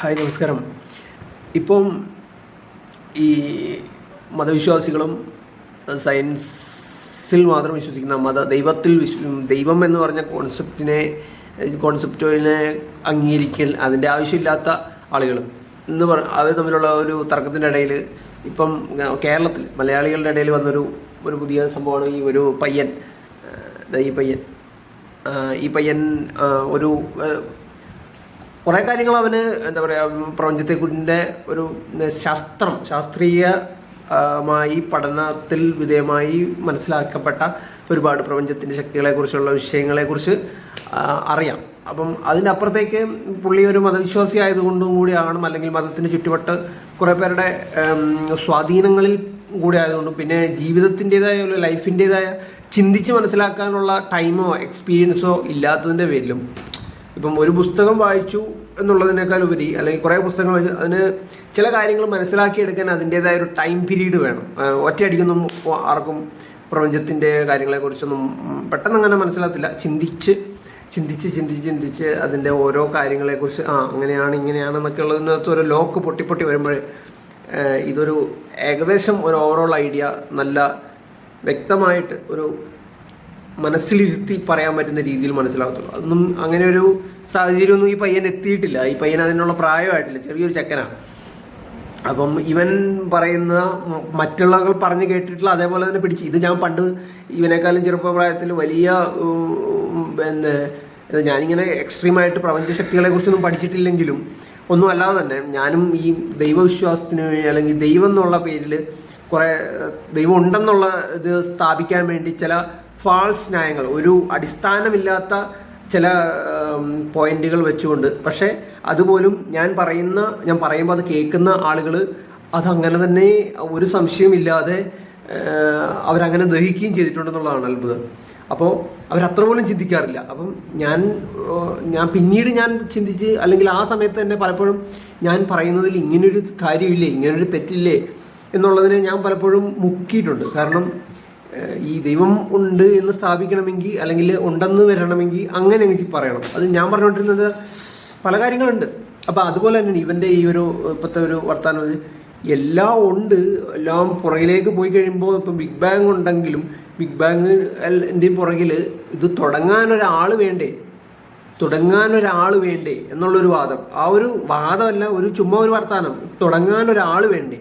Hi നമസ്കാരം. ഇപ്പം ഈ മതവിശ്വാസികളും സയൻസിൽ മാത്രം വിശ്വസിക്കുന്ന മത ദൈവത്തിൽ വിശ്വ ദൈവം എന്ന് പറഞ്ഞ കോൺസെപ്റ്റിനെ കോൺസെപ്റ്റിനെ അംഗീകരിക്കൽ അതിന്റെ ആവശ്യമില്ലാത്ത ആളുകളും. എന്ന് പറ അവർ തമ്മിലുള്ള ഒരു തർക്കത്തിന്റെ ഇടയിൽ ഇപ്പം കേരളത്തിൽ മലയാളികളുടെ ഇടയിൽ വന്നൊരു ഒരു പുതിയ സംഭവമാണ് ഈ ഒരു പയ്യൻ ഈ പയ്യൻ. ഈ പയ്യൻ ഒരു കുറേ കാര്യങ്ങൾ അവന് എന്താ പറയുക പ്രപഞ്ചത്തെക്കുറിന്റെ ഒരു ശാസ്ത്രം ശാസ്ത്രീയ മായി പഠനത്തിൽ വിധേയമായി മനസ്സിലാക്കപ്പെട്ട ഒരുപാട് പ്രപഞ്ചത്തിന്റെ വിഷയങ്ങളെക്കുറിച്ച് കുറിച്ച് അറിയാം. അപ്പം അതിനപ്പുറത്തേക്ക് പുള്ളി ഒരു മതവിശ്വാസി ആയതുകൊണ്ടും കൂടിയാണ് അല്ലെങ്കിൽ മതത്തിന് ചുറ്റുവട്ട് കുറേ പേരുടെ സ്വാധീനങ്ങളിൽ കൂടി ആയതുകൊണ്ടും പിന്നെ ജീവിതത്തിന്റെതായ ലൈഫിന്റെതായ ചിന്തിച്ച് മനസ്സിലാക്കാനുള്ള ടൈമോ എക്സ്പീരിയൻസോ ഇല്ലാത്തതിന്റെ പേരിലും ഇപ്പം ഒരു പുസ്തകം വായിച്ചു എന്നുള്ളതിനേക്കാൾ ഉപരി അല്ലെങ്കിൽ കുറേ പുസ്തകങ്ങൾ വായിച്ചു അതിന് ചില കാര്യങ്ങൾ മനസ്സിലാക്കിയെടുക്കാൻ അതിന്റേതായ ഒരു ടൈം പീരീഡ് വേണം. ഒറ്റയടിക്കൊന്നും ആർക്കും പ്രപഞ്ചത്തിന്റെ കാര്യങ്ങളെക്കുറിച്ചൊന്നും പെട്ടെന്ന് അങ്ങനെ മനസ്സിലാകത്തില്ല. ചിന്തിച്ച് ചിന്തിച്ച് ചിന്തിച്ച് ചിന്തിച്ച് അതിന്റെ ഓരോ കാര്യങ്ങളെക്കുറിച്ച് ആ അങ്ങനെയാണ് ഇങ്ങനെയാണെന്നൊക്കെ ഉള്ളതിനകത്ത് ഒരു ലോക്ക് പൊട്ടി പൊട്ടി വരുമ്പോൾ ഇതൊരു ഏകദേശം ഒരു ഓവറോൾ ഐഡിയ നല്ല വ്യക്തമായിട്ട് ഒരു മനസ്സിലിരുത്തി പറയാൻ പറ്റുന്ന രീതിയിൽ മനസ്സിലാകത്തുള്ളൂ. അതൊന്നും അങ്ങനെ ഒരു സാഹചര്യമൊന്നും ഈ പയ്യൻ എത്തിയിട്ടില്ല. ഈ പയ്യൻ അതിനുള്ള പ്രായമായിട്ടില്ല. ചെറിയൊരു ചെക്കനാണ്. അപ്പം ഇവൻ പറയുന്ന മറ്റുള്ളവർ പറഞ്ഞു കേട്ടിട്ടുള്ള അതേപോലെ തന്നെ പിടിച്ച്. ഇത് ഞാൻ പണ്ട് ഇവനേക്കാളും ചെറുപ്പപ്രായത്തിൽ വലിയ പിന്നെ ഞാനിങ്ങനെ എക്സ്ട്രീമായിട്ട് പ്രപഞ്ചശക്തികളെ കുറിച്ചൊന്നും പഠിച്ചിട്ടില്ലെങ്കിലും ഒന്നും അല്ലാതെ തന്നെ ഞാനും ഈ ദൈവവിശ്വാസത്തിന് വേണ്ടി അല്ലെങ്കിൽ ദൈവം എന്നുള്ള പേരിൽ കുറേ ദൈവം ഉണ്ടെന്നുള്ള ഇത് സ്ഥാപിക്കാൻ വേണ്ടി ചില ഫാൾസ് ന്യായങ്ങൾ ഒരു അടിസ്ഥാനമില്ലാത്ത ചില പോയിന്റുകൾ വെച്ചുകൊണ്ട്. പക്ഷേ അതുപോലും ഞാൻ പറയുന്ന ഞാൻ പറയുമ്പോൾ അത് കേൾക്കുന്ന ആളുകൾ അതങ്ങനെ തന്നെ ഒരു സംശയമില്ലാതെ അവരങ്ങനെ ദഹിക്കുകയും ചെയ്തിട്ടുണ്ടെന്നുള്ളതാണ് അത്ഭുതം. അപ്പോൾ അവരത്ര പോലും ചിന്തിക്കാറില്ല. അപ്പം ഞാൻ ഞാൻ പിന്നീട് ഞാൻ ചിന്തിച്ച് അല്ലെങ്കിൽ ആ സമയത്ത് തന്നെ പലപ്പോഴും ഞാൻ പറയുന്നതിൽ ഇങ്ങനൊരു കാര്യമില്ലേ ഇങ്ങനൊരു തെറ്റില്ലേ എന്നുള്ളതിനെ ഞാൻ പലപ്പോഴും മുക്കിയിട്ടുണ്ട്. കാരണം ഈ ദൈവം ഉണ്ട് എന്ന് സ്ഥാപിക്കണമെങ്കിൽ അല്ലെങ്കിൽ ഉണ്ടെന്ന് വരണമെങ്കിൽ അങ്ങനെ എനിക്ക് പറയണം. അത് ഞാൻ പറഞ്ഞുകൊണ്ടിരുന്നത് പല കാര്യങ്ങളുണ്ട്. അപ്പോൾ അതുപോലെ തന്നെയാണ് ഇവന്റെ ഈ ഒരു ഇപ്പോഴത്തെ ഒരു വർത്തമാനം എല്ലാം ഉണ്ട് എല്ലാം പുറകിലേക്ക് പോയി കഴിയുമ്പോൾ ഇപ്പം ബിഗ് ബാങ് ഉണ്ടെങ്കിലും ബിഗ് ബാങ് എന്റെ പുറകിൽ ഇത് തുടങ്ങാൻ ഒരാൾ വേണ്ടേ? തുടങ്ങാൻ ഒരാൾ വേണ്ടേ? എന്നുള്ളൊരു വാദം. ആ ഒരു വാദമല്ല ഒരു ചുമ്മാ ഒരു വർത്താനം. തുടങ്ങാൻ ഒരാൾ വേണ്ടേ?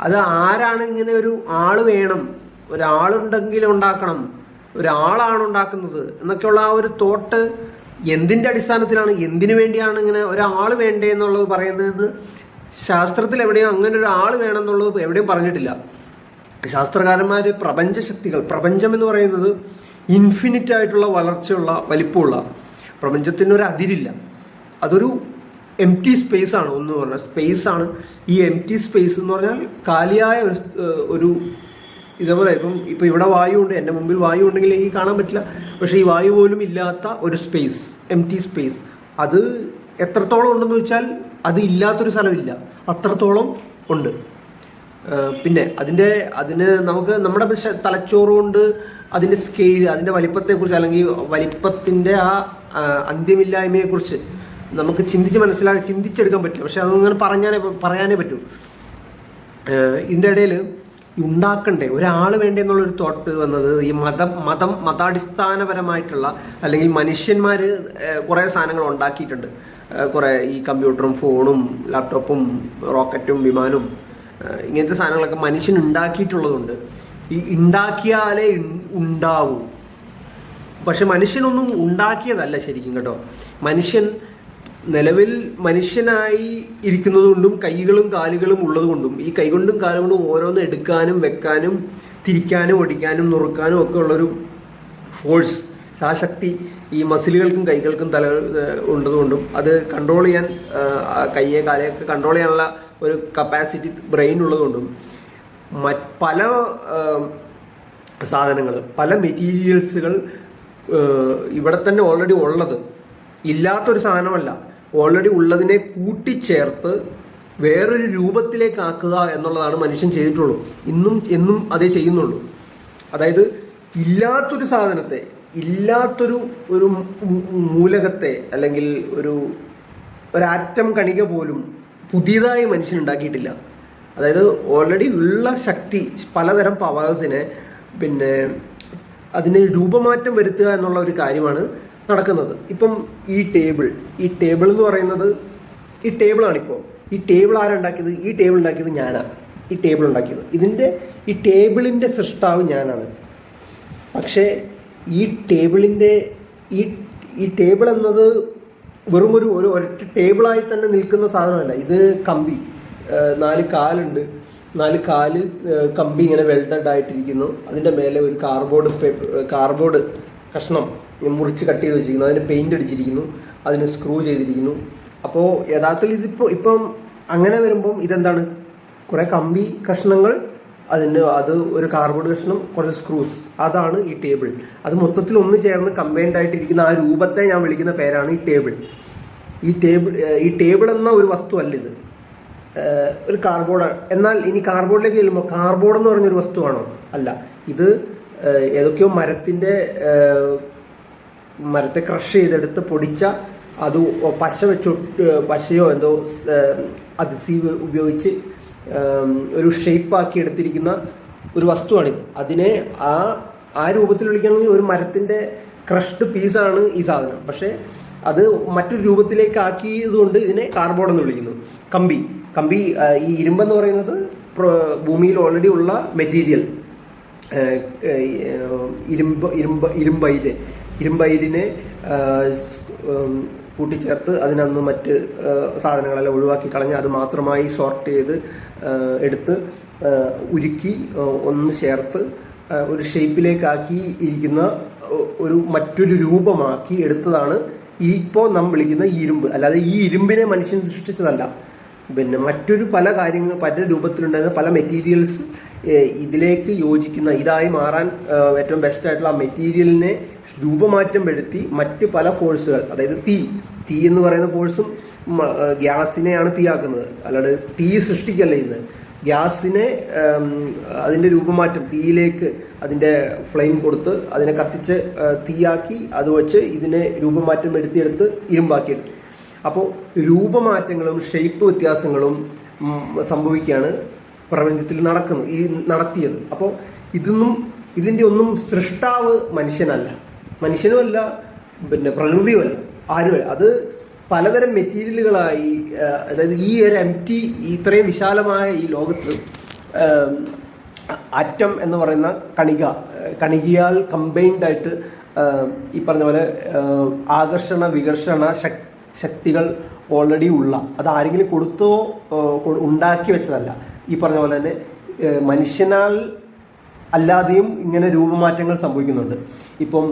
അത് ആരാണ് ഇങ്ങനെ ഒരു ആൾ വേണം? ഒരാളുണ്ടെങ്കിൽ ഉണ്ടാക്കണം. ഒരാളാണ് ഉണ്ടാക്കുന്നത്. എന്നൊക്കെയുള്ള ആ ഒരു തോട്ട് എന്തിന്റെ അടിസ്ഥാനത്തിലാണ്? എന്തിനു വേണ്ടിയാണ് ഇങ്ങനെ ഒരാൾ വേണ്ടേ എന്നുള്ളത് പറയുന്നത് ശാസ്ത്രത്തിൽ എവിടെയും അങ്ങനെ ഒരാൾ വേണം എന്നുള്ളത് എവിടെയും പറഞ്ഞിട്ടില്ല. ശാസ്ത്രകാരന്മാർ പ്രപഞ്ചശക്തികൾ പ്രപഞ്ചം എന്ന് പറയുന്നത് ഇൻഫിനിറ്റ് ആയിട്ടുള്ള വളർച്ചയുള്ള വലിപ്പമുള്ള പ്രപഞ്ചത്തിനൊരു അതിരില്ല. അതൊരു എം ടി സ്പേസ് ആണ്. ഒന്ന് പറഞ്ഞാൽ സ്പേസ് ആണ്. ഈ എം ടി സ്പേസ് എന്ന് പറഞ്ഞാൽ കാലിയായ ഒരു ഒരു ഇതേപോലെ ഇപ്പം ഇപ്പം ഇവിടെ വായു ഉണ്ട് എന്റെ മുമ്പിൽ വായു ഉണ്ടെങ്കിൽ എനിക്ക് കാണാൻ പറ്റില്ല. പക്ഷേ ഈ വായു പോലും ഇല്ലാത്ത ഒരു സ്പേസ് എം ടി സ്പേസ് അത് എത്രത്തോളം ഉണ്ടെന്ന് വെച്ചാൽ അത് ഇല്ലാത്തൊരു സ്ഥലമില്ല. അത്രത്തോളം ഉണ്ട്. പിന്നെ അതിന്റെ അതിന് നമുക്ക് നമ്മുടെ പക്ഷെ തലച്ചോറ് കൊണ്ട് അതിന്റെ സ്കെയിൽ അതിന്റെ വലിപ്പത്തെക്കുറിച്ച് അല്ലെങ്കിൽ വലിപ്പത്തിന്റെ ആ അന്ത്യമില്ലായ്മയെക്കുറിച്ച് നമുക്ക് ചിന്തിച്ച് മനസ്സിലാക്കി ചിന്തിച്ചെടുക്കാൻ പറ്റില്ല. പക്ഷെ അതങ്ങനെ പറഞ്ഞാലേ പറയാനേ പറ്റൂ. ഇതിന്റെ ഇടയിൽ ഉണ്ടാക്കണ്ടേ? ഒരാൾ വേണ്ടേ എന്നുള്ളൊരു തോട്ട് വന്നത് ഈ മതം മതം മതാടിസ്ഥാനപരമായിട്ടുള്ള അല്ലെങ്കിൽ മനുഷ്യന്മാർ കുറേ സാധനങ്ങൾ ഉണ്ടാക്കിയിട്ടുണ്ട്. കുറേ ഈ കമ്പ്യൂട്ടറും ഫോണും ലാപ്ടോപ്പും റോക്കറ്റും വിമാനവും ഇങ്ങനത്തെ സാധനങ്ങളൊക്കെ മനുഷ്യൻ ഉണ്ടാക്കിയിട്ടുള്ളതുണ്ട് ഈ ഉണ്ടാക്കിയാലേ ഉണ്ടാവൂ. പക്ഷെ മനുഷ്യനൊന്നും ഉണ്ടാക്കിയതല്ല ശരിക്കും കേട്ടോ. മനുഷ്യൻ നിലവിൽ മനുഷ്യനായി ഇരിക്കുന്നതുകൊണ്ടും കൈകളും കാലുകളും ഉള്ളതുകൊണ്ടും ഈ കൈകൊണ്ടും കാലുകൊണ്ടും ഓരോന്ന് എടുക്കാനും വെക്കാനും തിരിക്കാനും ഒടിക്കാനും നുറുക്കാനും ഒക്കെ ഉള്ളൊരു ഫോഴ്സ് ആ ശക്തി ഈ മസിലുകൾക്കും കൈകൾക്കും തല ഉണ്ടതുകൊണ്ടും അത് കൺട്രോൾ ചെയ്യാൻ കയ്യെ കാലയൊക്കെ കൺട്രോൾ ചെയ്യാനുള്ള ഒരു കപ്പാസിറ്റി ബ്രെയിൻ ഉള്ളതുകൊണ്ടും പല സാധനങ്ങൾ പല മെറ്റീരിയൽസുകൾ ഇവിടെ തന്നെ ഓൾറെഡി ഉള്ളത്. ഇല്ലാത്തൊരു സാധനമല്ല. ഓൾറെഡി ഉള്ളതിനെ കൂട്ടിച്ചേർത്ത് വേറൊരു രൂപത്തിലേക്ക് ആക്കുക എന്നുള്ളതാണ് മനുഷ്യൻ ചെയ്തിട്ടുള്ളൂ. ഇന്നും എന്നും അതേ ചെയ്യുന്നുള്ളൂ. അതായത് ഇല്ലാത്തൊരു സാധനത്തെ ഇല്ലാത്തൊരു ഒരു മൂലകത്തെ അല്ലെങ്കിൽ ഒരു ഒരാറ്റം കണിക പോലും പുതിയതായി മനുഷ്യൻ ഉണ്ടാക്കിയിട്ടില്ല. അതായത് ഓൾറെഡി ഉള്ള ശക്തി പലതരം പവേഴ്സിനെ പിന്നെ അതിന് രൂപമാറ്റം വരുത്തുക എന്നുള്ള ഒരു കാര്യമാണ് നടക്കുന്നത്. ഇപ്പം ഈ ടേബിൾ ഈ ടേബിൾ എന്ന് പറയുന്നത് ഈ ടേബിളാണിപ്പോൾ ഈ ടേബിൾ ആരുണ്ടാക്കിയത് ഈ ടേബിൾ ഉണ്ടാക്കിയത് ഞാനാണ് ഈ ടേബിൾ ഉണ്ടാക്കിയത്. ഇതിന്റെ ഈ ടേബിളിന്റെ സൃഷ്ടാവ് ഞാനാണ്. പക്ഷേ ഈ ടേബിളിന്റെ ഈ ഈ ടേബിൾ എന്നത് വെറും ഒരു ഒരു ഒരൊറ്റ ടേബിളായി തന്നെ നിൽക്കുന്ന സാധനമല്ല. ഇത് കമ്പി. നാല് കാലുണ്ട്. നാല് കാൽ കമ്പി ഇങ്ങനെ വെൽഡഡ് ആയിട്ടിരിക്കുന്നു അതിന്റെ മേലെ ഒരു കാർബോർഡ് പേപ്പർ കാർബോർഡ് കഷ്ണം. മുറിച്ച് കട്ട് ചെയ്ത് വെച്ചിരിക്കുന്നു അതിന് പെയിന്റ് അടിച്ചിരിക്കുന്നു അതിന് സ്ക്രൂ ചെയ്തിരിക്കുന്നു. അപ്പോൾ യഥാർത്ഥത്തിൽ ഇതിപ്പോൾ ഇപ്പം അങ്ങനെ വരുമ്പം ഇതെന്താണ്? കുറേ കമ്പി കഷ്ണങ്ങൾ അതിന് അത് ഒരു കാർബോർഡ് കഷ്ണം കുറച്ച് സ്ക്രൂസ് അതാണ് ഈ ടേബിൾ അത് മൊത്തത്തിൽ ഒന്ന് ചേർന്ന് കമ്പൈൻഡ് ആയിട്ടിരിക്കുന്ന ആ രൂപത്തെ ഞാൻ വിളിക്കുന്ന പേരാണ് ഈ ടേബിൾ ഈ ടേബിൾ ഈ ടേബിൾ എന്ന ഒരു വസ്തു അല്ല ഇത് ഒരു കാർബോർഡ് എന്നാൽ ഇനി കാർബോർഡിലേക്ക് ചെല്ലുമ്പോൾ കാർബോർഡ് എന്ന് പറഞ്ഞൊരു വസ്തുവാണോ? അല്ല. ഇത് ഏതൊക്കെയോ മരത്തിന്റെ മരത്തെ ക്രഷ് ചെയ്തെടുത്ത് പൊടിച്ച അത് പശ വെച്ചു പശയോ എന്തോ അത് സീവ് ഉപയോഗിച്ച് ഒരു ഷേപ്പാക്കി എടുത്തിരിക്കുന്ന ഒരു വസ്തുവാണിത്. അതിനെ ആ ആ രൂപത്തിൽ വിളിക്കണമെങ്കിൽ ഒരു മരത്തിന്റെ ക്രഷ്ഡ് പീസാണ് ഈ സാധനം. പക്ഷേ അത് മറ്റൊരു രൂപത്തിലേക്ക് ആക്കിയതുകൊണ്ട് ഇതിനെ കാർബോർഡ് എന്ന് വിളിക്കുന്നു. കമ്പി. കമ്പി ഈ ഇരുമ്പെന്ന് പറയുന്നത് ഭൂമിയിൽ ഓൾറെഡി ഉള്ള മെറ്റീരിയൽ ഇരുമ്പ് ഇരുമ്പ് ഇരുമ്പയിര് ഇരുമ്പയിരിനെ കൂട്ടിച്ചേർത്ത് അതിനന്ന് മറ്റ് സാധനങ്ങളെല്ലാം ഒഴിവാക്കി കളഞ്ഞ് അത് മാത്രമായി സോർട്ട് ചെയ്ത് എടുത്ത് ഉരുക്കി ഒന്ന് ചേർത്ത് ഒരു ഷേപ്പിലേക്കാക്കി ഇരിക്കുന്ന ഒരു മറ്റൊരു രൂപമാക്കി എടുത്തതാണ് ഈ ഇപ്പോൾ നാം വിളിക്കുന്ന ഇരുമ്പ്. അല്ലാതെ ഈ ഇരുമ്പിനെ മനുഷ്യൻ സൃഷ്ടിച്ചതല്ല. പിന്നെ മറ്റൊരു പല കാര്യങ്ങൾ പല രൂപത്തിലുണ്ടായിരുന്ന പല മെറ്റീരിയൽസ് ഇതിലേക്ക് യോജിക്കുന്ന ഇതായി മാറാൻ ഏറ്റവും ബെസ്റ്റ് ആയിട്ടുള്ള ആ മെറ്റീരിയലിനെ രൂപമാറ്റം വരുത്തി മറ്റ് പല ഫോഴ്സുകൾ അതായത് തീ. തീ എന്ന് പറയുന്ന ഫോഴ്സും ഗ്യാസിനെയാണ് തീയാക്കുന്നത്. അല്ലാണ്ട് തീ സൃഷ്ടിക്കല്ല ചെയ്യുന്നത് ഗ്യാസിനെ അതിന്റെ രൂപമാറ്റം തീയിലേക്ക് അതിന്റെ ഫ്ലെയിം കൊടുത്ത് അതിനെ കത്തിച്ച് തീയാക്കി അത് വെച്ച് ഇതിനെ രൂപമാറ്റം വരുത്തിയെടുത്ത് ഇരുമ്പാക്കിയെടുത്തു. അപ്പോൾ രൂപമാറ്റങ്ങളും ഷേപ്പ് വ്യത്യാസങ്ങളും സംഭവിക്കുകയാണ് പ്രപഞ്ചത്തിൽ നടക്കുന്നു ഈ നടത്തിയത്. അപ്പോൾ ഇതൊന്നും ഇതിന്റെ ഒന്നും സൃഷ്ടാവ് മനുഷ്യനല്ല. മനുഷ്യനുമല്ല പിന്നെ പ്രകൃതിയുമല്ല ആരുമല്ല. അത് പലതരം മെറ്റീരിയലുകളായി അതായത് ഈ ഒരു എം ടി ഇത്രയും വിശാലമായ ഈ ലോകത്ത് അറ്റം എന്ന് പറയുന്ന കണിക കണികയാൽ കമ്പൈൻഡ് ആയിട്ട് ഈ പറഞ്ഞ പോലെ ആകർഷണ വികർഷണ ശക് ശക്തികൾ ഓൾറെഡി ഉള്ള അത് ആരെങ്കിലും കൊടുത്തോ ഉണ്ടാക്കി വെച്ചതല്ല. ഈ പറഞ്ഞ പോലെ തന്നെ മനുഷ്യനാൽ അല്ലാതെയും ഇങ്ങനെ രൂപമാറ്റങ്ങൾ സംഭവിക്കുന്നുണ്ട്. ഇപ്പം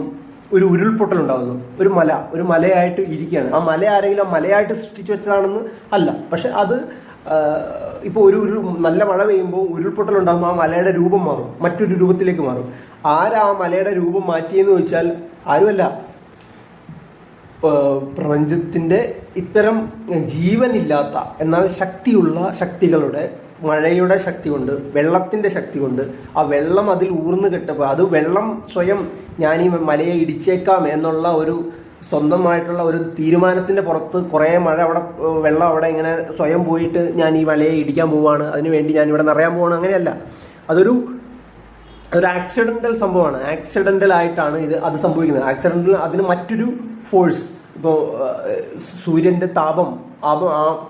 ഒരു ഉരുൾപൊട്ടൽ ഉണ്ടാകുന്നു ഒരു മല ഒരു മലയായിട്ട് ഇരിക്കുകയാണ്. ആ മല ആരെങ്കിലും ആ മലയായിട്ട് സൃഷ്ടിച്ചു വെച്ചതാണെന്ന് അല്ല. പക്ഷെ അത് ഇപ്പോൾ ഒരു ഉരുൾ നല്ല മഴ പെയ്യുമ്പോൾ ഉരുൾപൊട്ടൽ ഉണ്ടാകുമ്പോൾ ആ മലയുടെ രൂപം മാറും. മറ്റൊരു രൂപത്തിലേക്ക് മാറും. ആരാ മലയുടെ രൂപം മാറ്റിയെന്ന് ചോദിച്ചാൽ ആരുമല്ല. പ്രപഞ്ചത്തിന്റെ ഇത്തരം ജീവനില്ലാത്ത എന്നാൽ ശക്തിയുള്ള ശക്തികളുടെ മഴയുടെ ശക്തി കൊണ്ട് വെള്ളത്തിന്റെ ശക്തി കൊണ്ട് ആ വെള്ളം അതിൽ ഊർന്നു കെട്ടപ്പോൾ അത് വെള്ളം സ്വയം ഞാൻ ഈ മലയെ ഇടിച്ചേക്കാം എന്നുള്ള ഒരു സ്വന്തമായിട്ടുള്ള ഒരു തീരുമാനത്തിന്റെ പുറത്ത് കുറേ മഴ അവിടെ വെള്ളം അവിടെ ഇങ്ങനെ സ്വയം പോയിട്ട് ഞാൻ ഈ മലയെ ഇടിക്കാൻ പോവുകയാണ് അതിന് വേണ്ടി ഞാൻ ഇവിടെ നിറയാൻ പോവാണ്. അങ്ങനെയല്ല. അതൊരു ഒരു ആക്സിഡന്റൽ സംഭവമാണ്. ആക്സിഡന്റൽ ആയിട്ടാണ് ഇത് അത് സംഭവിക്കുന്നത്. ആക്സിഡന്റൽ അതിന് മറ്റൊരു ഫോഴ്സ് ഇപ്പോൾ സൂര്യന്റെ താപം ആ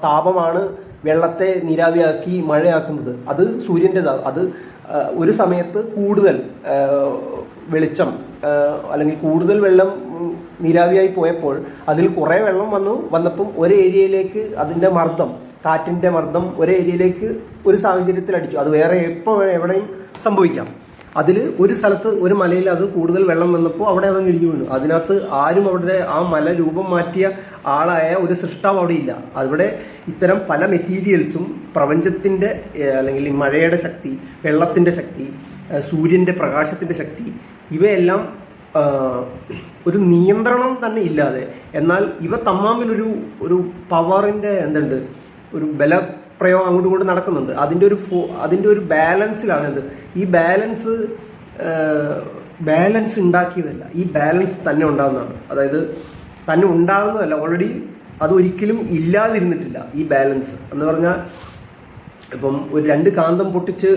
താപമാണ് വെള്ളത്തെ നീരാവിയാക്കി മഴയാക്കുന്നത്. അത് സൂര്യന്റെ താപം അത് ഒരു സമയത്ത് കൂടുതൽ വെളിച്ചം അല്ലെങ്കിൽ കൂടുതൽ വെള്ളം നീരാവിയായി പോയപ്പോൾ അതിൽ കുറേ വെള്ളം വന്നു. വന്നപ്പം ഒരു ഏരിയയിലേക്ക് അതിന്റെ മർദ്ദം കാറ്റിന്റെ മർദ്ദം ഒരു ഏരിയയിലേക്ക് ഒരു സാഹചര്യത്തിൽ അടിച്ചു. അത് വേറെ എപ്പോൾ എവിടെയും സംഭവിക്കാം. അതിൽ ഒരു സ്ഥലത്ത് ഒരു മലയിൽ അത് കൂടുതൽ വെള്ളം വന്നപ്പോൾ അവിടെ അതങ്ങ് ഇടിഞ്ഞു വീണു. അതിനകത്ത് ആരും അവിടെ ആ മല രൂപം മാറ്റിയ ആളായ ഒരു സൃഷ്ടാവ് അവിടെ ഇല്ല. അവിടെ ഇത്തരം പല മെറ്റീരിയൽസും പ്രപഞ്ചത്തിന്റെ അല്ലെങ്കിൽ മഴയുടെ ശക്തി വെള്ളത്തിന്റെ ശക്തി സൂര്യന്റെ പ്രകാശത്തിന്റെ ശക്തി ഇവയെല്ലാം ഒരു നിയന്ത്രണം തന്നെ ഇല്ലാതെ. എന്നാൽ ഇവ തമ്മാമിലൊരു ഒരു പവറിന്റെ എന്തുണ്ട് ഒരു ബല പ്രയോഗം അങ്ങോട്ടും ഇങ്ങോട്ടും നടക്കുന്നുണ്ട്. അതിന്റെ ഒരു ഫോ അതിന്റെ ഒരു ബാലൻസിലാണ് ഇത്. ഈ ബാലൻസ് ബാലൻസ് ഉണ്ടാക്കിയതല്ല. ഈ ബാലൻസ് തന്നെ ഉണ്ടാകുന്നതാണ് അതായത് തന്നെ ഉണ്ടാകുന്നതല്ല ഓൾറെഡി അതൊരിക്കലും ഇല്ലാതിരുന്നിട്ടില്ല ഈ ബാലൻസ് എന്ന് പറഞ്ഞാൽ ഇപ്പം ഒരു രണ്ട് കാന്തം പൊട്ടിച്ച്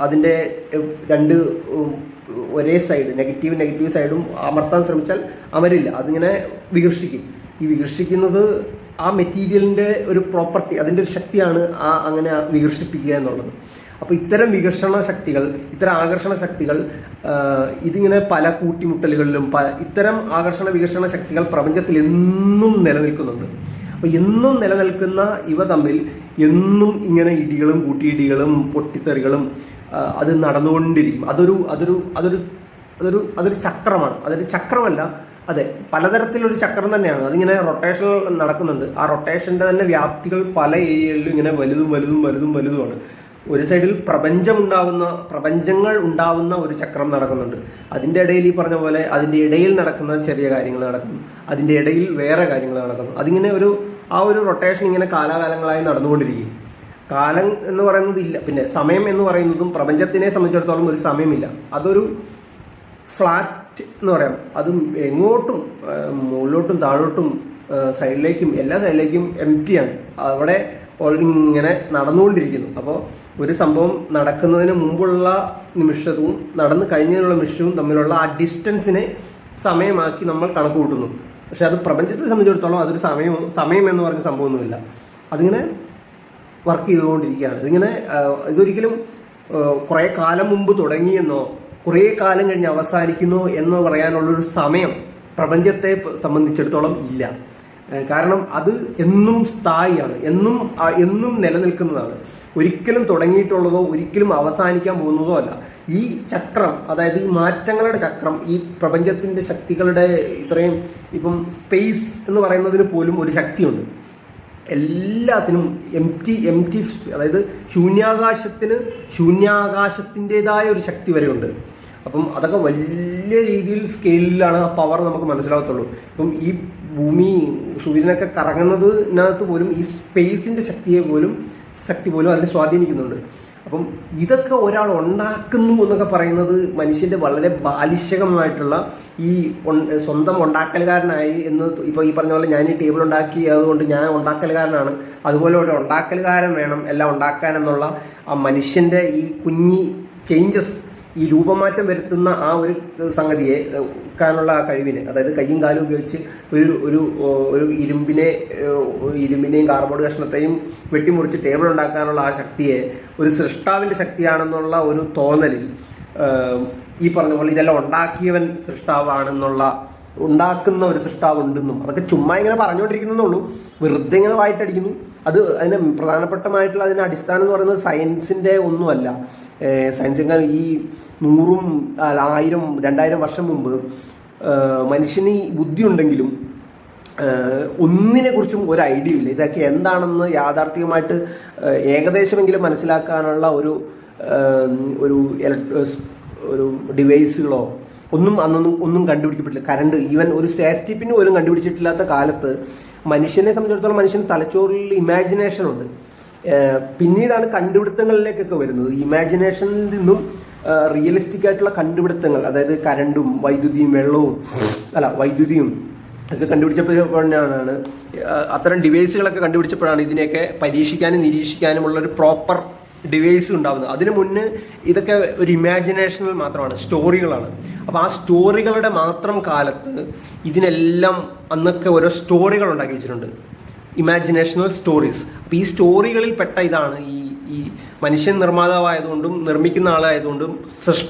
അതിന്റെ രണ്ട് ഒരേ സൈഡ് നെഗറ്റീവ് നെഗറ്റീവ് സൈഡും അമർത്താൻ ശ്രമിച്ചാൽ അമരില്ല. അതിങ്ങനെ വികർഷിക്കും. ഈ വികർഷിക്കുന്നത് ആ മെറ്റീരിയലിന്റെ ഒരു പ്രോപ്പർട്ടി അതിന്റെ ഒരു ശക്തിയാണ് ആ അങ്ങനെ വികർഷിപ്പിക്കുക എന്നുള്ളത്. അപ്പോൾ ഇത്തരം വികർഷണ ശക്തികൾ ഇത്തരം ആകർഷണ ശക്തികൾ ഇതിങ്ങനെ പല കൂട്ടിമുട്ടലുകളിലും പ ഇത്തരം ആകർഷണ വികർഷണ ശക്തികൾ പ്രപഞ്ചത്തിൽ എന്നും നിലനിൽക്കുന്നുണ്ട്. അപ്പോൾ എന്നും നിലനിൽക്കുന്ന ഇവ തമ്മിൽ എന്നും ഇങ്ങനെ ഇടികളും കൂട്ടിയിടികളും പൊട്ടിത്തെറികളും അത് നടന്നുകൊണ്ടിരിക്കും. അതൊരു അതൊരു അതൊരു അതൊരു അതൊരു ചക്രമാണ്. അതൊരു ചക്രമല്ല അതെ പലതരത്തിലൊരു ചക്രം തന്നെയാണ്. അതിങ്ങനെ റൊട്ടേഷൻ നടക്കുന്നുണ്ട്. ആ റൊട്ടേഷന്റെ തന്നെ വ്യാപ്തികൾ പല ഏരിയകളിലും ഇങ്ങനെ വലുതും വലുതും വലുതും വലുതുമാണ്. ഒരു സൈഡിൽ പ്രപഞ്ചം ഉണ്ടാവുന്ന പ്രപഞ്ചങ്ങൾ ഉണ്ടാവുന്ന ഒരു ചക്രം നടക്കുന്നുണ്ട്. അതിന്റെ ഇടയിൽ ഈ പറഞ്ഞ പോലെ അതിന്റെ ഇടയിൽ നടക്കുന്ന ചെറിയ കാര്യങ്ങൾ നടക്കുന്നു. അതിന്റെ ഇടയിൽ വേറെ കാര്യങ്ങൾ നടക്കുന്നു. അതിങ്ങനെ ഒരു ആ ഒരു റൊട്ടേഷൻ ഇങ്ങനെ കാലാകാലങ്ങളായി നടന്നുകൊണ്ടിരിക്കും. കാലം എന്ന് പറയുന്നത് ഇല്ല. പിന്നെ സമയം എന്ന് പറയുന്നതും പ്രപഞ്ചത്തിനെ സംബന്ധിച്ചിടത്തോളം ഒരു സമയമില്ല. അതൊരു ഫ്ലാറ്റ് എന്ന് പറയാം. അത് എങ്ങോട്ടും മുകളിലോട്ടും താഴോട്ടും സൈഡിലേക്കും എല്ലാ സൈഡിലേക്കും എം ആണ്. അവിടെ ഇങ്ങനെ നടന്നുകൊണ്ടിരിക്കുന്നു. അപ്പോൾ ഒരു സംഭവം നടക്കുന്നതിന് മുമ്പുള്ള നിമിഷവും നടന്നു കഴിഞ്ഞതിനുള്ള നിമിഷവും തമ്മിലുള്ള ആ ഡിസ്റ്റൻസിനെ സമയമാക്കി നമ്മൾ കണക്ക് കൂട്ടുന്നു. പക്ഷെ അത് പ്രപഞ്ചത്തെ സംബന്ധിച്ചിടത്തോളം അതൊരു സമയം സമയം എന്ന് പറഞ്ഞ സംഭവമൊന്നുമില്ല. അതിങ്ങനെ വർക്ക് ചെയ്തുകൊണ്ടിരിക്കുകയാണ്. ഇതിങ്ങനെ ഇതൊരിക്കലും കുറേ കാലം മുമ്പ് തുടങ്ങിയെന്നോ കുറേ കാലം കഴിഞ്ഞ് അവസാനിക്കുന്നു എന്ന് പറയാനുള്ളൊരു സമയം പ്രപഞ്ചത്തെ സംബന്ധിച്ചിടത്തോളം ഇല്ല. കാരണം അത് എന്നും സ്ഥായിയാണ്. എന്നും എന്നും നിലനിൽക്കുന്നതാണ്. ഒരിക്കലും തുടങ്ങിയിട്ടുള്ളതോ ഒരിക്കലും അവസാനിക്കാൻ പോകുന്നതോ അല്ല. ഈ ചക്രം അതായത് ഈ മാറ്റങ്ങളുടെ ചക്രം ഈ പ്രപഞ്ചത്തിന്റെ ശക്തികളുടെ ഇത്രയും ഇപ്പം സ്പേസ് എന്ന് പറയുന്നതിന് പോലും ഒരു ശക്തിയുണ്ട്. എല്ലാത്തിനും എം ടി എം ടി അതായത് ശൂന്യാകാശത്തിന് ശൂന്യാകാശത്തിന്റെതായ ഒരു ശക്തി വരെയുണ്ട്. അപ്പം അതൊക്കെ വലിയ രീതിയിൽ സ്കെയിലാണ് ആ പവർ നമുക്ക് മനസ്സിലാകത്തുള്ളൂ. ഇപ്പം ഈ ഭൂമി സൂര്യനൊക്കെ കറങ്ങുന്നതിനകത്ത് പോലും ഈ സ്പേസിന്റെ ശക്തിയെ പോലും ശക്തി പോലും അതിനെ സ്വാധീനിക്കുന്നുണ്ട്. അപ്പം ഇതൊക്കെ ഒരാൾ ഉണ്ടാക്കുന്നു എന്നൊക്കെ പറയുന്നത് മനുഷ്യന്റെ വളരെ ബാലിശകമായിട്ടുള്ള ഈ സ്വന്തം ഉണ്ടാക്കലുകാരനായി എന്ന് ഇപ്പോൾ ഈ പറഞ്ഞ പോലെ ഞാൻ ഈ ടേബിൾ ഉണ്ടാക്കി അതുകൊണ്ട് ഞാൻ ഉണ്ടാക്കലുകാരനാണ്. അതുപോലെ ഒരു ഉണ്ടാക്കലുകാരൻ വേണം എല്ലാം ഉണ്ടാക്കാൻ എന്നുള്ള ആ മനുഷ്യന്റെ ഈ കുഞ്ഞി ചേഞ്ചസ് ഈ രൂപമാറ്റം വരുത്തുന്ന ആ ഒരു സംഗതിയെ ഏഹ്, ക്കാനുള്ള ആ കഴിവിന് അതായത് കയ്യും കാലും ഉപയോഗിച്ച് ഒരു ഒരു ഒരു ഇരുമ്പിനെ ഇരുമ്പിനെയും കാർബോർഡ് കഷ്ണത്തെയും വെട്ടിമുറിച്ച് ടേബിൾ ഉണ്ടാക്കാനുള്ള ആ ശക്തിയെ ഒരു സൃഷ്ടാവിന്റെ ശക്തിയാണെന്നുള്ള ഒരു തോന്നലിൽ ഈ പറഞ്ഞ പോലെ ഇതെല്ലാം ഉണ്ടാക്കിയവൻ സൃഷ്ടാവാണെന്നുള്ള ഉണ്ടാക്കുന്ന ഒരു സൃഷ്ടാവ് ഉണ്ടെന്നും അതൊക്കെ ചുമ്മാ ഇങ്ങനെ പറഞ്ഞുകൊണ്ടിരിക്കുന്നുള്ളൂ വെറുതെ ഇങ്ങനെ വായിട്ടടിക്കുന്നു. അത് അതിന് പ്രധാനപ്പെട്ടമായിട്ടുള്ള അതിന് അടിസ്ഥാനം എന്ന് പറയുന്നത് സയൻസിന്റെ ഒന്നുമല്ല. സയൻസിന്റെ ഈ നൂറും ആയിരം രണ്ടായിരം വർഷം മുമ്പ് മനുഷ്യന് ബുദ്ധി ഉണ്ടെങ്കിലും ഒന്നിനെ കുറിച്ചും ഒരു ഐഡിയ ഇല്ല. ഇതൊക്കെ എന്താണെന്ന് യാഥാർത്ഥികമായിട്ട് ഏകദേശമെങ്കിലും മനസ്സിലാക്കാനുള്ള ഒരു ഒരു ഒരു ഡിവൈസുകളോ ഒന്നും അന്നൊന്നും ഒന്നും കണ്ടുപിടിക്കപ്പെട്ടില്ല. കറണ്ട് ഈവൻ ഒരു സേഫ്റ്റി പിൻ പോലും കണ്ടുപിടിച്ചിട്ടില്ലാത്ത കാലത്ത് മനുഷ്യനെ സംബന്ധിച്ചിടത്തോളം മനുഷ്യന് തലച്ചോറിൽ ഇമാജിനേഷൻ ഉണ്ട്. പിന്നീടാണ് കണ്ടുപിടുത്തങ്ങളിലേക്കൊക്കെ വരുന്നത്. ഇമാജിനേഷനിൽ നിന്നും റിയലിസ്റ്റിക് ആയിട്ടുള്ള കണ്ടുപിടുത്തങ്ങൾ അതായത് കരണ്ടും വൈദ്യുതിയും വെള്ളവും അല്ല വൈദ്യുതിയും ഒക്കെ കണ്ടുപിടിച്ചപ്പോഴാണ് അത്തരം ഡിവൈസുകളൊക്കെ കണ്ടുപിടിച്ചപ്പോഴാണ് ഇതിനെയൊക്കെ പരീക്ഷിക്കാനും നിരീക്ഷിക്കാനുമുള്ള ഒരു പ്രോപ്പർ ഡിവൈസ് ഉണ്ടാവുന്നത്. അതിനു മുന്നേ ഇതൊക്കെ ഒരു ഇമാജിനേഷനിൽ മാത്രമാണ് സ്റ്റോറികളാണ് അപ്പോൾ ആ സ്റ്റോറികളുടെ മാത്രം കാലത്ത് ഇതിനെല്ലാം അന്നൊക്കെ ഓരോ സ്റ്റോറികൾ ഉണ്ടാക്കി വെച്ചിട്ടുണ്ട്. ഇമാജിനേഷണൽ സ്റ്റോറീസ് അപ്പോൾ ഈ സ്റ്റോറികളിൽ പെട്ട ഇതാണ് ഈ ഈ മനുഷ്യൻ നിർമ്മാതാവായതുകൊണ്ടും നിർമ്മിക്കുന്ന ആളായതുകൊണ്ടും സൃഷ്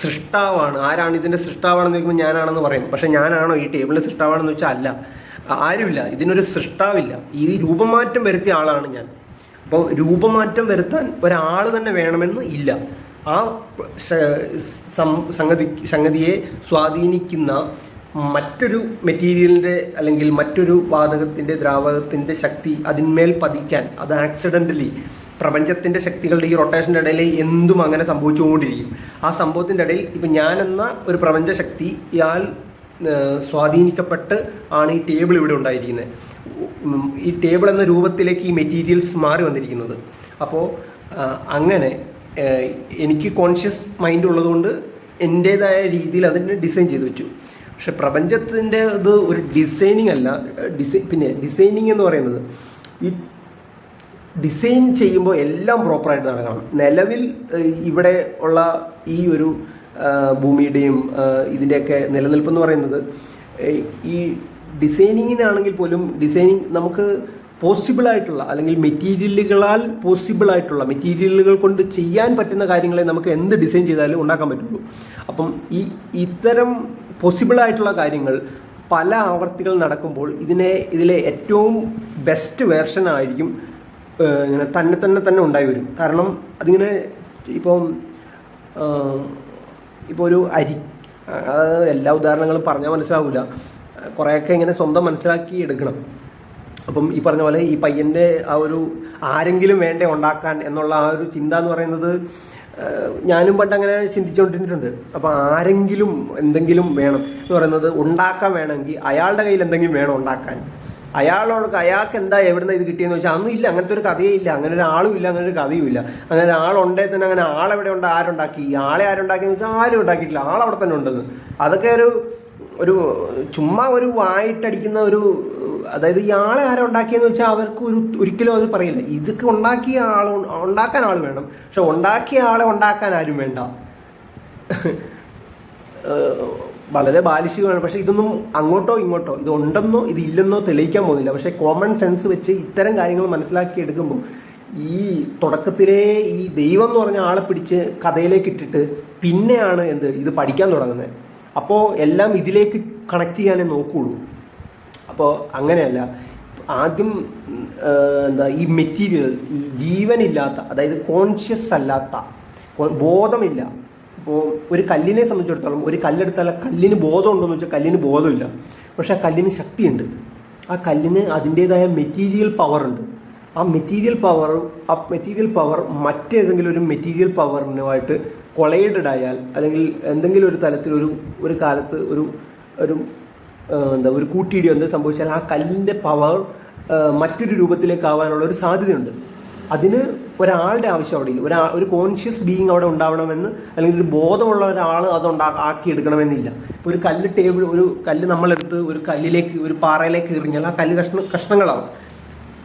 സൃഷ്ടാവാണ്. ആരാണ് ഇതിന്റെ സൃഷ്ടാവാണെന്ന് ചോദിക്കുമ്പോൾ ഞാനാണെന്ന് പറയും. പക്ഷെ ഞാനാണോ ഈ ടേബിളിൽ സൃഷ്ടാവാണെന്ന് വെച്ചാൽ അല്ല. ആരുമില്ല. ഇതിനൊരു സൃഷ്ടാവില്ല. ഈ രൂപമാറ്റം വരുത്തിയ ആളാണ് ഞാൻ. അപ്പോൾ രൂപമാറ്റം വരുത്താൻ ഒരാൾ തന്നെ വേണമെന്ന് ഇല്ല. ആ സംഗതി സംഗതിയെ സ്വാധീനിക്കുന്ന മറ്റൊരു മെറ്റീരിയലിന്റെ അല്ലെങ്കിൽ മറ്റൊരു വാതകത്തിന്റെ ദ്രാവകത്തിന്റെ ശക്തി അതിന്മേൽ പതിക്കാൻ അത് ആക്സിഡന്റലി പ്രപഞ്ചത്തിന്റെ ശക്തികളുടെ ഈ റൊട്ടേഷന്റെ ഇടയിൽ എന്തും അങ്ങനെ സംഭവിച്ചുകൊണ്ടിരിക്കും. ആ സംഭവത്തിന്റെ ഇടയിൽ ഇപ്പം ഞാനെന്ന ഒരു പ്രപഞ്ചശക്തി ഇയാൾ സ്വാധീനിക്കപ്പെട്ട് ആണ് ഈ ടേബിൾ ഇവിടെ ഉണ്ടായിരിക്കുന്നത്. ഈ ടേബിൾ എന്ന രൂപത്തിലേക്ക് ഈ മെറ്റീരിയൽസ് മാറി വന്നിരിക്കുന്നത്. അപ്പോൾ അങ്ങനെ എനിക്ക് കോൺഷ്യസ് മൈൻഡ് ഉള്ളതുകൊണ്ട് എന്റേതായ രീതിയിൽ അതിനെ ഡിസൈൻ ചെയ്തു വെച്ചു. പക്ഷെ പ്രപഞ്ചത്തിന്റെ ഇത് ഒരു ഡിസൈനിങ് അല്ല ഡിസൈ പിന്നെ ഡിസൈനിങ് എന്ന് പറയുന്നത് ഈ ഡിസൈൻ ചെയ്യുമ്പോൾ എല്ലാം പ്രോപ്പറായിട്ട് നടക്കണം. നിലവിൽ ഇവിടെ ഉള്ള ഈ ഒരു ഭൂമിയുടെയും ഇതിന്റെയൊക്കെ നിലനിൽപ്പ് എന്ന് പറയുന്നത് ഈ ഡിസൈനിങ്ങിനാണെങ്കിൽ പോലും ഡിസൈനിങ് നമുക്ക് പോസിബിൾ ആയിട്ടുള്ള അല്ലെങ്കിൽ മെറ്റീരിയലുകളാൽ പോസിബിൾ ആയിട്ടുള്ള മെറ്റീരിയലുകൾ കൊണ്ട് ചെയ്യാൻ പറ്റുന്ന കാര്യങ്ങളെ നമുക്ക് എന്ത് ഡിസൈൻ ചെയ്താലും ഉണ്ടാക്കാൻ പറ്റുള്ളൂ. അപ്പം ഈ ഇത്തരം പോസിബിൾ ആയിട്ടുള്ള കാര്യങ്ങൾ പല ആവർത്തികൾ നടക്കുമ്പോൾ ഇതിനെ ഇതിലെ ഏറ്റവും ബെസ്റ്റ് വേർഷൻ ആയിരിക്കും ഇങ്ങനെ തന്നെ തന്നെ തന്നെ ഉണ്ടായി വരും. കാരണം അതിങ്ങനെ ഇപ്പം ഇപ്പോൾ ഒരു അരി അതായത് എല്ലാ ഉദാഹരണങ്ങളും പറഞ്ഞാൽ മനസ്സിലാവില്ല കുറേയൊക്കെ ഇങ്ങനെ സ്വന്തം മനസ്സിലാക്കി എടുക്കണം. അപ്പം ഈ പറഞ്ഞ പോലെ ഈ പയ്യന്റെ ആ ഒരു ആരെങ്കിലും വേണ്ടേ ഉണ്ടാക്കാൻ എന്നുള്ള ആ ഒരു ചിന്ത എന്ന് പറയുന്നത് ഞാനും പണ്ട് അങ്ങനെ ചിന്തിച്ചുകൊണ്ടിരുന്നിട്ടുണ്ട് അപ്പോൾ ആരെങ്കിലും എന്തെങ്കിലും വേണം എന്ന് പറയുന്നത് ഉണ്ടാക്കാൻ വേണമെങ്കിൽ അയാളുടെ കയ്യിൽ എന്തെങ്കിലും വേണം ഉണ്ടാക്കാൻ. അയാളോട് അയാൾക്ക് എന്താ എവിടുന്ന ഇത് കിട്ടിയെന്ന് വെച്ചാൽ അന്നും ഇല്ല അങ്ങനത്തെ ഒരു കഥയേ ഇല്ല അങ്ങനെ ഒരു ആളും ഇല്ല അങ്ങനെ ഒരു കഥയും ഇല്ല. അങ്ങനെ ഒരാളുണ്ടേ തന്നെ അങ്ങനെ ആളെവിടെ ഉണ്ട് ആരുണ്ടാക്കി? ആളെ ആരുണ്ടാക്കിയെന്ന് വെച്ചാൽ ആരും ഉണ്ടാക്കിയിട്ടില്ല. ആളവിടെ തന്നെ ഉണ്ടെന്ന്. അതൊക്കെ ഒരു ഒരു ചുമ്മാ ഒരു വായിട്ടടിക്കുന്ന ഒരു അതായത് ആളെ ആരാ ഉണ്ടാക്കിയെന്ന് വെച്ചാൽ അവർക്ക് ഒരു ഒരിക്കലും അത് പറയില്ല. ഇതൊക്കെ ഉണ്ടാക്കിയ ആൾ ഉണ്ടാക്കാൻ ആൾ വേണം. പക്ഷെ ഉണ്ടാക്കിയ ആളെ ഉണ്ടാക്കാൻ ആരും വേണ്ട. വളരെ ബാലിശികമാണ്. പക്ഷേ ഇതൊന്നും അങ്ങോട്ടോ ഇങ്ങോട്ടോ ഇത് ഉണ്ടെന്നോ ഇത് ഇല്ലെന്നോ തെളിയിക്കാൻ പോകുന്നില്ല. പക്ഷേ കോമൺ സെൻസ് വെച്ച് ഇത്തരം കാര്യങ്ങൾ മനസ്സിലാക്കി എടുക്കുമ്പോൾ ഈ തുടക്കത്തിലെ ഈ ദൈവം എന്ന് പറഞ്ഞ ആളെ പിടിച്ച് കഥയിലേക്ക് ഇട്ടിട്ട് പിന്നെയാണ് എന്ത് ഇത് പഠിക്കാൻ തുടങ്ങുന്നത് അപ്പോൾ എല്ലാം ഇതിലേക്ക് കണക്ട് ചെയ്യാനേ നോക്കുകയുള്ളൂ അപ്പോൾ അങ്ങനെയല്ല. ആദ്യം എന്താ ഈ മെറ്റീരിയൽസ് ഈ ജീവനില്ലാത്ത അതായത് കോൺഷ്യസ് അല്ലാത്ത ബോധമില്ല ഇപ്പോൾ ഒരു കല്ലിനെ സംബന്ധിച്ചിടത്തോളം ഒരു കല്ലെടുത്താൽ കല്ലിന് ബോധമുണ്ടോ എന്ന് വെച്ചാൽ കല്ലിന് ബോധമില്ല. പക്ഷേ ആ കല്ലിന് ശക്തിയുണ്ട്. ആ കല്ലിന് അതിന്റേതായ മെറ്റീരിയൽ പവർ ഉണ്ട്. ആ മെറ്റീരിയൽ പവർ ആ മെറ്റീരിയൽ പവർ മറ്റേതെങ്കിലും ഒരു മെറ്റീരിയൽ പവറിനുമായിട്ട് കൊളൈഡഡ് ആയാൽ അല്ലെങ്കിൽ എന്തെങ്കിലും ഒരു തലത്തിൽ ഒരു ഒരു കാലത്ത് ഒരു ഒരു എന്താ ഒരു കൂട്ടിയിടിയോ എന്ത് സംഭവിച്ചാൽ ആ കല്ലിന്റെ പവർ മറ്റൊരു രൂപത്തിലേക്ക് ആവാനുള്ള ഒരു സാധ്യതയുണ്ട്. അതിന് ഒരാളുടെ ആവശ്യം അവിടെ ഇല്ല. ഒരാ ഒരു കോൺഷ്യസ് ബീയിങ് അവിടെ ഉണ്ടാവണമെന്ന് അല്ലെങ്കിൽ ഒരു ബോധമുള്ള ഒരാൾ അത് ഉണ്ടാ ആക്കിയെടുക്കണമെന്നില്ല ഇപ്പോൾ ഒരു കല്ല് ടേബിൾ ഒരു കല്ല് നമ്മളെടുത്ത് ഒരു കല്ലിലേക്ക് ഒരു പാറയിലേക്ക് എറിഞ്ഞാൽ ആ കല്ല് കഷ്ണ കഷ്ണങ്ങളാവും.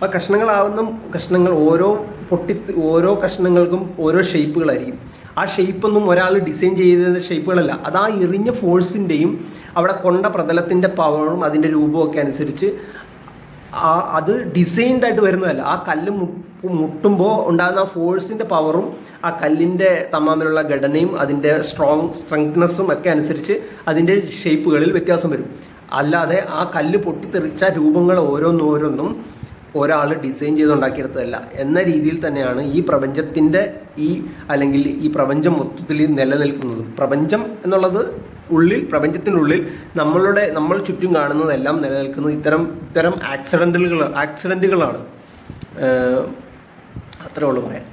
ആ കഷ്ണങ്ങളാവുന്ന കഷ്ണങ്ങൾ ഓരോ പൊട്ടി ഓരോ കഷ്ണങ്ങൾക്കും ഓരോ ഷേപ്പുകളായിരിക്കും ആ ഷേപ്പൊന്നും ഒരാൾ ഡിസൈൻ ചെയ്ത ഷേപ്പുകളല്ല അത് ആ എറിഞ്ഞ ഫോഴ്സിന്റെയും അവിടെ കൊണ്ട പ്രതലത്തിന്റെ പവറും അതിന്റെ രൂപമൊക്കെ അനുസരിച്ച് ആ അത് ഡിസൈൻഡ് ആയിട്ട് വരുന്നതല്ല. ആ കല്ല് മുട്ടുമ്പോൾ ഉണ്ടാകുന്ന ആ ഫോഴ്സിന്റെ പവറും ആ കല്ലിന്റെ തമ്മിലുള്ള ഘടനയും അതിന്റെ സ്ട്രോങ് സ്ട്രെങ്ത്നെസ്സും ഒക്കെ അനുസരിച്ച് അതിന്റെ ഷേപ്പുകളിൽ വ്യത്യാസം വരും. അല്ലാതെ ആ കല്ല് പൊട്ടിത്തെറിച്ച രൂപങ്ങൾ ഓരോന്നോരോന്നും ഒരാൾ ഡിസൈൻ ചെയ്തുണ്ടാക്കിയെടുത്തതല്ല എന്ന രീതിയിൽ തന്നെയാണ് ഈ പ്രപഞ്ചത്തിന്റെ ഈ അല്ലെങ്കിൽ ഈ പ്രപഞ്ചം മൊത്തത്തിൽ നിലനിൽക്കുന്നത്. പ്രപഞ്ചം എന്നുള്ളത് ഉള്ളിൽ പ്രപഞ്ചത്തിനുള്ളിൽ നമ്മളുടെ നമ്മൾ ചുറ്റും കാണുന്നതെല്ലാം നിലനിൽക്കുന്നത് ഇത്തരം ഇത്തരം ആക്സിഡന്റുകൾ ആക്സിഡന്റുകളാണ് അത്രേ ഉള്ളൂ പറയാൻ.